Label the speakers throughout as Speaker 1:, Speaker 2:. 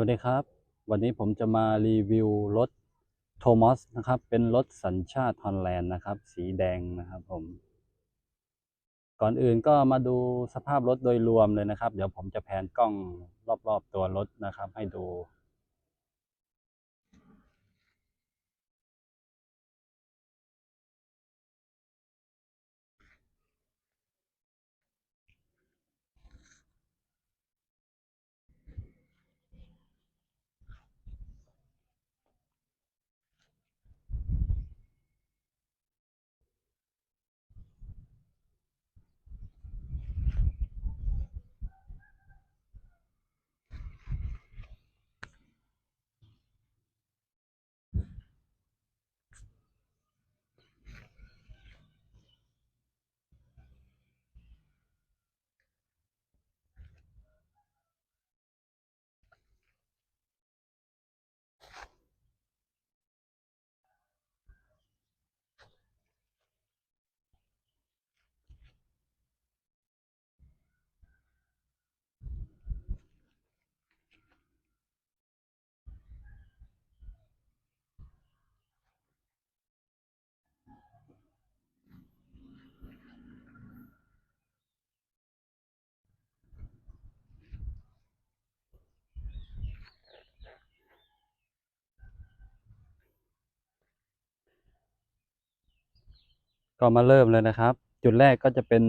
Speaker 1: วัสดีครับ วันนี้ผมจะมารีวิวรถโทมัสนะครับ เป็นรถสัญชาติฮอลแลนด์นะครับ สีแดงนะครับผม ก่อนอื่นก็มาดูสภาพรถโดยรวมเลยนะครับ เดี๋ยวผมจะแผนกล้องรอบๆตัวรถนะครับ ให้ดู ก็มาเริ่มเลยนะครับ จุดแรกก็จะเป็น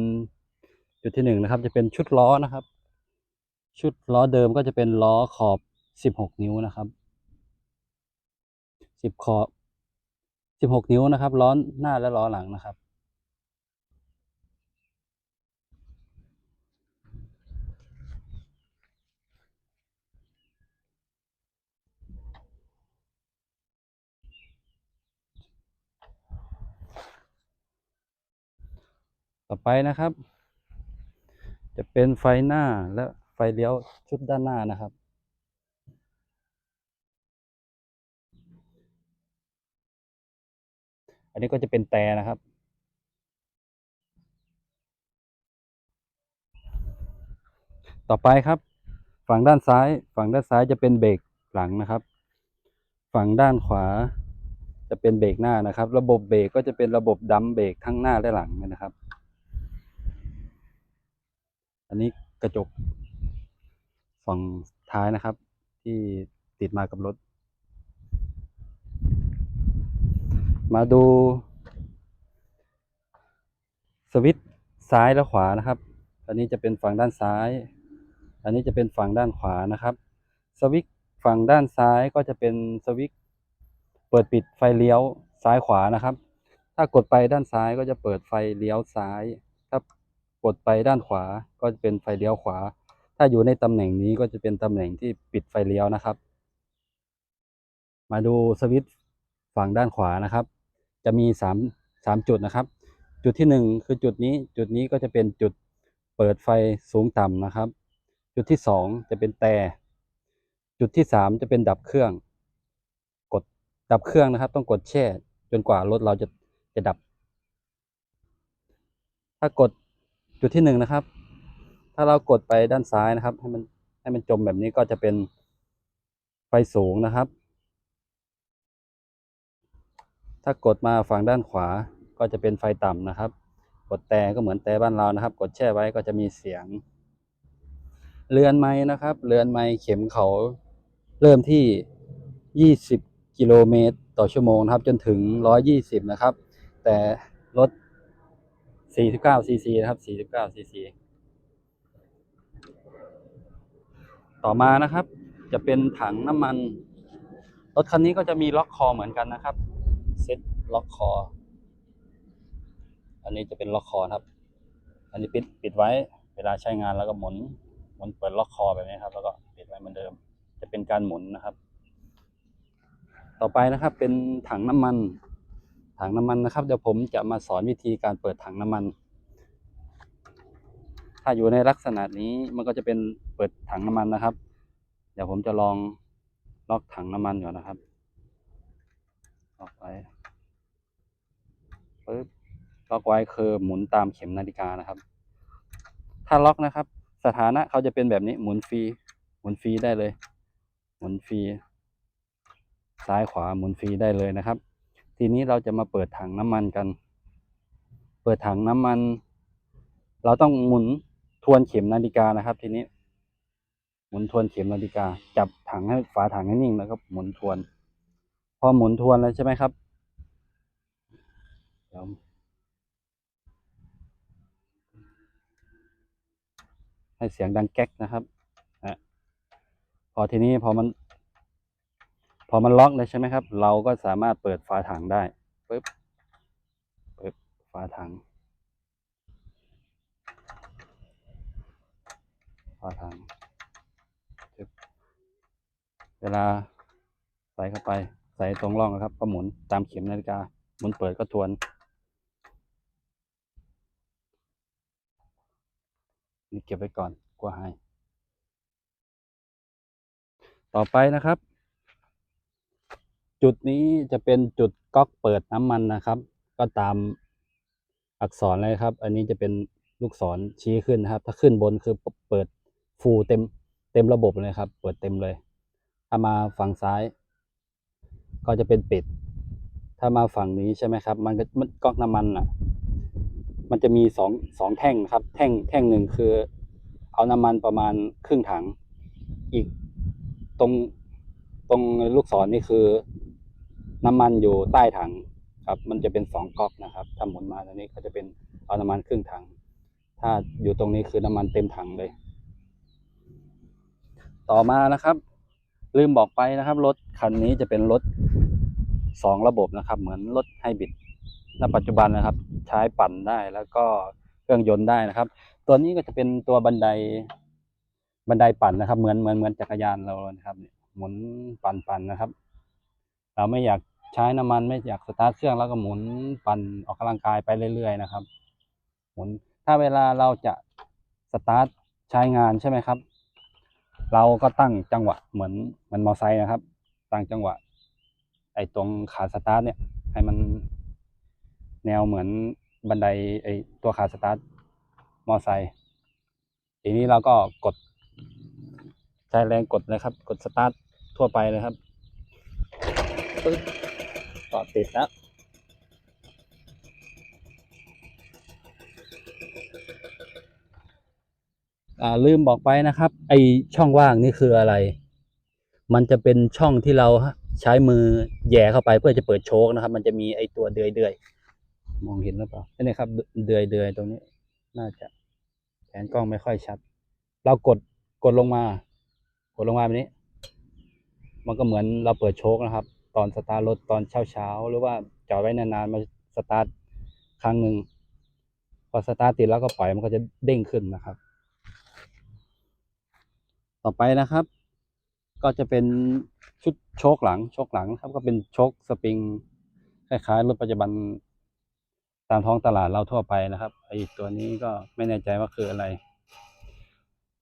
Speaker 1: จุดที่หนึ่งนะครับ จะเป็นชุดล้อนะครับ ชุดล้อเดิมก็จะเป็นล้อขอบสิบหกนิ้วนะครับสิบขอบสิบหกนิ้วนะครับ ล้อหน้าและล้อหลังนะครับ ต่อไปนะครับ จะเป็นไฟหน้าและไฟเลี้ยวชุดด้านหน้านะครับ อันนี้ก็จะเป็นแต่นะครับต่อไปครับ ฝั่งด้านซ้าย ฝั่งด้านซ้ายจะเป็นเบรกหลังนะครับ ฝั่งด้านขวาจะเป็นเบรกหน้านะครับ ระบบเบรกก็จะเป็นระบบดัมเบรกทั้งหน้าและหลังนะครับ อันนี้กระจกฝั่งท้ายนะครับ ที่ติดมากับรถ มาดู สวิตช์ซ้ายและขวานะครับ อันนี้จะเป็นฝั่งด้านซ้าย อันนี้จะเป็นฝั่งด้านขวานะครับ สวิตช์ฝั่งด้านซ้ายก็จะเป็นสวิตช์เปิดปิดไฟเลี้ยวซ้ายขวานะครับ ถ้ากดไปด้านซ้ายก็จะเปิดไฟเลี้ยวซ้าย กดไปด้านขวาก็จะเป็นไฟเลี้ยวขวา ถ้าอยู่ในตำแหน่งนี้ก็จะเป็นตำแหน่งที่ปิดไฟเลี้ยวนะครับ มาดูสวิตช์ฝั่งด้านขวานะครับ จะมีสามสามจุดนะครับ จุดที่หนึ่งคือจุดนี้จุดนี้ก็จะเป็นจุดเปิดไฟสูงต่ำนะครับ จุดที่สองจะเป็นแต่ จุดที่สามจะเป็นดับเครื่อง กดดับเครื่องนะครับ ต้องกดแช่จนกว่ารถเราจะจะดับ ถ้ากด จุดที่หนึ่งนะครับ ถ้าเรากดไปด้านซ้ายนะครับ ให้มันให้มันจมแบบนี้ก็จะเป็นไฟสูงนะครับ ถ้ากดมาฝั่งด้านขวาก็จะเป็นไฟต่ำนะครับ กดแต่ก็เหมือนแต่บ้านเรานะครับ กดแช่ไว้ก็จะมีเสียง เรือนไม้นะครับ เรือนไม้เข็มเขาเริ่มที่ 20 กิโลเมตรต่อชั่วโมงนะครับ จนถึง 120 นะครับ แต่รถ 49ซีซีนะครับ 49ซีซีต่อมานะครับ จะเป็นถังน้ำมัน รถคันนี้ก็จะมีล็อกคอเหมือนกันนะครับ เซ็ตล็อกคอ อันนี้จะเป็นล็อกคอครับ อันนี้ปิดปิดไว้ เวลาใช้งานแล้วก็หมุน หมุนเปิดล็อกคอแบบนี้ครับ แล้วก็ปิดไว้เหมือนเดิม จะเป็นการหมุนนะครับ ต่อไปนะครับเป็นถังน้ำมัน ถังน้ำมันนะครับเดี๋ยวผมจะมาสอนวิธีการเปิดถังน้ำมัน ถ้าอยู่ในลักษณะนี้มันก็จะเป็นเปิดถังน้ำมันนะครับ เดี๋ยวผมจะลองล็อกถังน้ำมันก่อนนะครับล็อกไว้ปึ๊บล็อกไว้คือหมุนตามเข็มนาฬิกานะครับ ถ้าล็อกนะครับ สถานะเขาจะเป็นแบบนี้หมุนฟรีหมุนฟรีได้เลย หมุนฟรีซ้ายขวาหมุนฟรีได้เลยนะครับ ทีนี้เราจะมาเปิดถังน้ำมันกัน เปิดถังน้ำมัน เราต้องหมุนทวนเข็มนาฬิกานะครับ ทีนี้ หมุนทวนเข็มนาฬิกา จับถังให้ฝาถังให้นิ่งแล้วก็หมุนทวน พอหมุนทวนแล้วใช่ไหมครับเดี๋ยวให้เสียงดังแก๊กนะครับอะพอทีนี้พอมัน พอมันล็อกเลยใช่ไหมครับ เราก็สามารถเปิดฝาถังได้ปึ๊บเปิดฝาถังฝาถังเวลาใส่เข้าไปใส่ตรงร่องนะครับ ก็หมุนตามเข็มนาฬิกา หมุนเปิดก็ทวนนี่เก็บไว้ก่อนกลัวหายต่อไปนะครับ จุดนี้จะเป็นจุดก๊อกเปิดน้ำมันนะครับ ก็ตามอักษรเลยครับ อันนี้จะเป็นลูกศรชี้ขึ้นนะครับ ถ้าขึ้นบนคือเปิดฟูเต็มเต็มระบบเลยครับ เปิดเต็มเลย ถ้ามาฝั่งซ้าย ก็จะเป็นปิด ถ้ามาฝั่งนี้ใช่ไหมครับ มันก็มันก๊อกน้ำมันอะ มันจะมีสองสองแท่งครับ แท่งแท่งหนึ่งคือ เอาน้ำมันประมาณครึ่งถัง อีกตรงตรงลูกศรนี่คือ น้ำมันอยู่ใต้ถังครับ มันจะเป็นสองก๊อกนะครับถ้าหมุนมาตรงนี้ก็จะเป็นเอาน้ำมันครึ่งถัง ถ้าอยู่ตรงนี้คือน้ำมันเต็มถังเลย ต่อมานะครับ ลืมบอกไปนะครับรถคันนี้จะเป็นรถสองระบบนะครับ เหมือนรถไฮบริดณปัจจุบันนะครับ ใช้ปั่นได้แล้วก็เครื่องยนต์ได้นะครับ ตัวนี้ก็จะเป็นตัวบันไดบันไดปั่นนะครับ เหมือนเหมือนเหมือนจักรยานเรานะครับเนี่ยหมุนปั่นปั่นนะครับ เราไม่อยาก ใช้น้ำมันไม่อยากสตาร์ทเครื่องแล้วก็หมุนปั่นออกกำลังกายไปเรื่อย ๆ นะครับ หมุนถ้าเวลาเราจะสตาร์ทใช้งานใช่ไหมครับ เราก็ตั้งจังหวะเหมือนเหมันมอไซค์นะครับ ตั้งจังหวะ ไอ้ตรงขาสตาร์ทเนี่ย ให้มันแนวเหมือนบันไดไอ้ตัวขาสตาร์ทมอไซค์ทีนี้เราก็กดใช้แรงกดเลยครับ กดสตาร์ททั่วไปเลยครับ ปึ๊บก็ติดแล้วลืมบอกไปนะครับ ไอช่องว่างนี่คืออะไร มันจะเป็นช่องที่เราใช้มือแย่เข้าไปเพื่อจะเปิดโชคนะครับ มันจะมีไอตัวเดือยเดือยมองเห็นหรือเปล่านี่ครับ เดือยเดือยตรงนี้ น่าจะแผนกล้องไม่ค่อยชัด เรากดกดลงมา กดลงมาแบบนี้ มันก็เหมือนเราเปิดโชคนะครับ ตอนสตาร์ทรถตอนเช้าเช้าๆหรือว่าจอดไว้นานๆมาสตาร์ทครั้งหนึ่งพอสตาร์ทติดแล้วก็ปล่อยมันก็จะเด้งขึ้นนะครับ ต่อไปนะครับ ก็จะเป็นชุดโชคหลังโชคหลังครับ ก็เป็นโชคสปริงคล้ายๆรถปัจจุบันตามท้องตลาดเราทั่วไปนะครับไอตัวนี้ก็ไม่แน่ใจว่าคืออะไร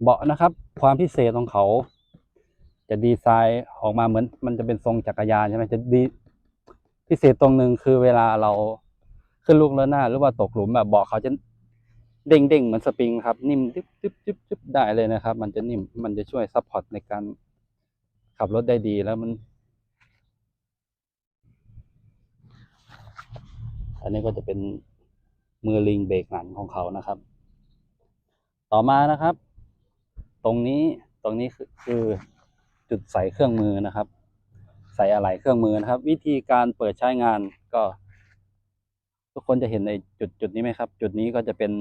Speaker 1: เบาะนะครับ ความพิเศษของเขา จะดีไซน์ออกมาเหมือนมันจะเป็นทรงจักรยานใช่ไหมจะดีพิเศษตรงหนึ่งคือเวลาเราขึ้นลูกเรือหน้า หรือว่าตกหลุมแบบเบาะเขาจะเด้งเด้งเหมือนสปริงครับนิ่มจิ๊บจิ๊บจิ๊บจิ๊บได้เลยนะครับ มันจะนิ่มมันจะช่วยซัพพอร์ตในการขับรถได้ดีแล้วมัน อันนี้ก็จะเป็นมือลิงเบรกหลังของเขานะครับ ต่อมานะครับ ตรงนี้ตรงนี้คือคือ จุดใส่เครื่องมือนะครับ ใส่อะไหล่เครื่องมือนะครับ วิธีการเปิดใช้งานก็ ทุกคนจะเห็นในจุดจุดนี้ไหมครับ จุดนี้ก็จะเป็น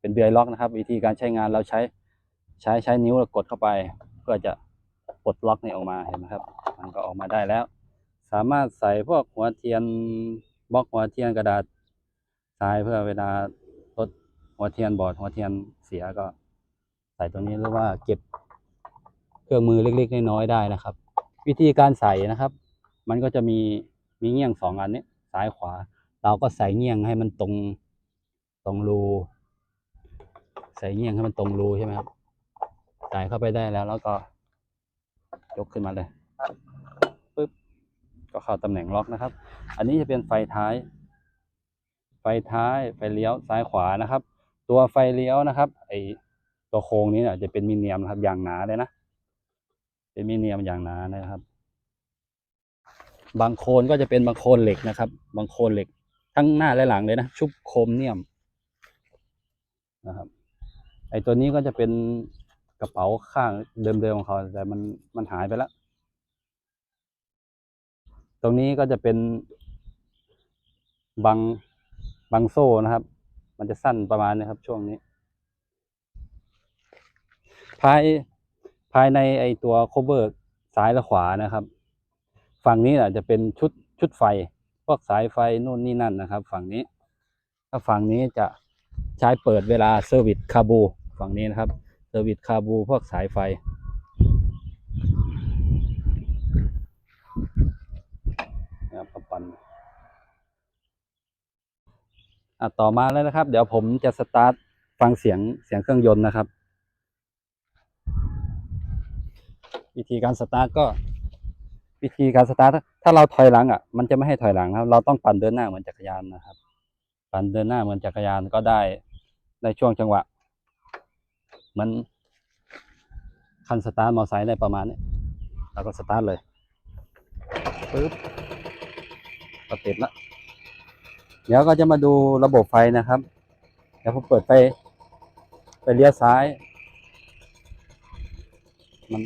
Speaker 1: เป็นเดือยล็อกนะครับ วิธีการใช้งานเราใช้ใช้ใช้นิ้วกดเข้าไป เพื่อจะปลดล็อกนี่ออกมาเห็นไหมครับ มันก็ออกมาได้แล้ว สามารถใส่พวกหัวเทียนบล็อกหัวเทียนกระดาษทรายเพื่อเวลารถหัวเทียนบอดหัวเทียนเสียก็ ใส่ตรงนี้หรือว่าเก็บ เครื่องมือเล็กๆน้อยๆได้นะครับ วิธีการใส่นะครับ มันก็จะมีมีเงี้ยงสองอันนี้ซ้ายขวา เราก็ใส่เงี้ยงให้มันตรงตรงรู ใส่เงี้ยงให้มันตรงรูใช่ไหมครับใส่เข้าไปได้แล้ว แล้วก็ยกขึ้นมาเลยปึ๊บก็เข้าตำแหน่งล็อกนะครับ อันนี้จะเป็นไฟท้าย ไฟท้ายไฟเลี้ยวซ้ายขวานะครับ ตัวไฟเลี้ยวนะครับไอตัวโครงนี้เนี่ยจะเป็นมิเนียมนะครับอย่างหนาเลยนะ เป็นมีเนียมอย่างหนานะครับ บางโคนก็จะเป็นบางโคนเหล็กนะครับ บางโคนเหล็ก ทั้งหน้าและหลังเลยนะ ชุบโครเมียมนะครับ ไอตัวนี้ก็จะเป็นกระเป๋าข้างเดิมๆของเขา แต่มันมันหายไปแล้ว ตรงนี้ก็จะเป็นบางบางโซ่นะครับ มันจะสั้นประมาณนี้ครับ ช่วงนี้ ภาย ภายในไอตัว cover ซ้ายและขวานะครับ ฝั่งนี้อาจจะเป็นชุดชุดไฟ พวกสายไฟนู่นนี่นั่นนะครับ ฝั่งนี้ ถ้าฝั่งนี้จะใช้เปิดเวลาเซอร์วิสคาบูฝั่งนี้นะครับเซอร์วิสคาบูพวกสายไฟนะครับปันปันอะต่อมาแล้วนะครับ เดี๋ยวผมจะสตาร์ทฟังเสียงเสียงเครื่องยนต์นะครับ วิธีการสตาร์ทก็ วิธีการสตาร์ทถ้าเราถอยหลังอะ มันจะไม่ให้ถอยหลังครับ เราต้องปั่นเดินหน้าเหมือนจักรยานนะครับ ปั่นเดินหน้าเหมือนจักรยานก็ได้ในช่วงจังหวะเหมันคันสตาร์ทมอไซค์ได้ประมาณนี้เราก็สตาร์ทเลยปึ๊บก็ติดละเดี๋ยวก็จะมาดูระบบไฟนะครับ เดี๋ยวผมเปิดไปไปเลี้ยวซ้าย มัน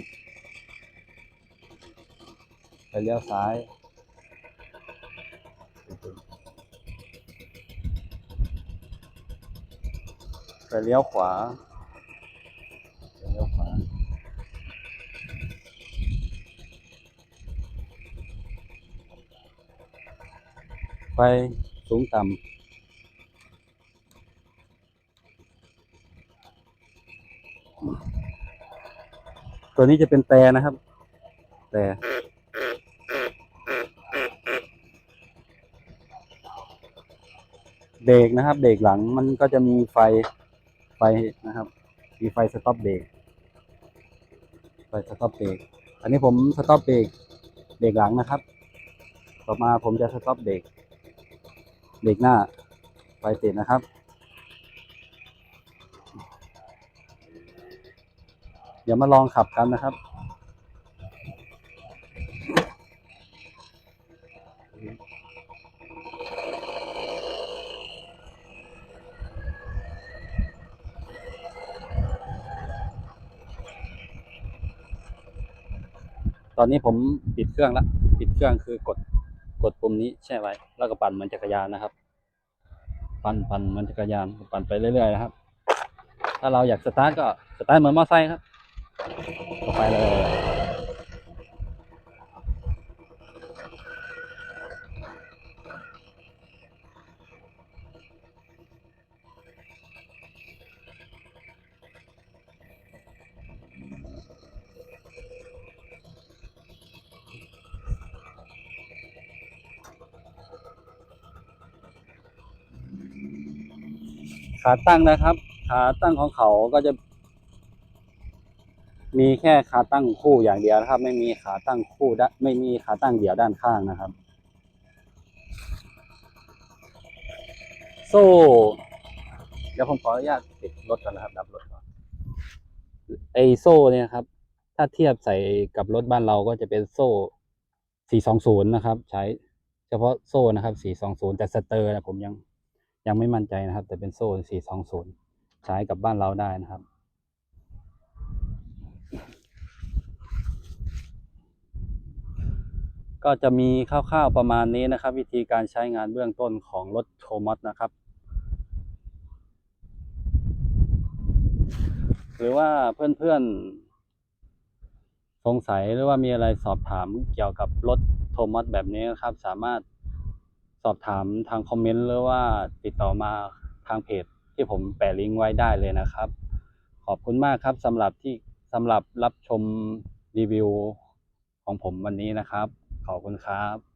Speaker 1: ไปเลี้ยวซ้าย ไปเลี้ยวขวาไปเลี้ยวขวาไฟสูงต่ำตัวนี้จะเป็นแต่นะครับ แต่ เบรกนะครับเบรกหลังมันก็จะมีไฟไฟนะครับ มีไฟสต็อปเบรกไฟสต็อปเบรกอันนี้ผมสต็อปเบรกเบรกหลังนะครับ ต่อมาผมจะสต็อปเบรกเบรกหน้าไฟติดนะครับ เดี๋ยวมาลองขับกันนะครับ อนนี้ผมปิดเครื่องแล้วปิดเครื่องคือกดกดปุ่มนี้แช่ไว้ แล้วก็ปั่นเหมือนจักรยานนะครับ ปั่นปั่นเหมือนจักรยานปั่นไปเรื่อยๆนะครับ ถ้าเราอยากสตาร์ทก็สตาร์ทเหมือนมอเตอร์ไซค์ครับก็ไปเลย ขาตั้งนะครับ ขาตั้งของเขาก็จะ มีแค่ขาตั้งคู่อย่างเดียวนะครับ ไม่มีขาตั้งคู่ด้านไม่มีขาตั้งเดี่ยวด้านข้างนะครับ โซ่ เดี๋ยวผมขออนุญาตปิดรถก่อนนะครับ ดับรถก่อนไอโซ่เนี่ยครับ ถ้าเทียบใส่กับรถบ้านเราก็จะเป็นโซ่ 420 นะครับ ใช้เฉพาะโซ่นะครับ 420 แต่สเตอร์นะผมยัง ยังไม่มั่นใจนะครับ แต่เป็นโซ่ 420 ใช้กับบ้านเราได้นะครับ ก็จะมีคร่าวๆประมาณนี้นะครับ วิธีการใช้งานเบื้องต้นของรถโทมัสนะครับ หรือว่าเพื่อนๆ สงสัยหรือว่ามีอะไรสอบถามเกี่ยวกับรถโทมัสแบบนี้นะครับ สามารถ สอบถามทางคอมเมนต์หรือว่าติดต่อมาทางเพจที่ผมแปะลิงก์ไว้ได้เลยนะครับ ขอบคุณมากครับสำหรับที่สำหรับรับชมรีวิวของผมวันนี้นะครับ ขอบคุณครับ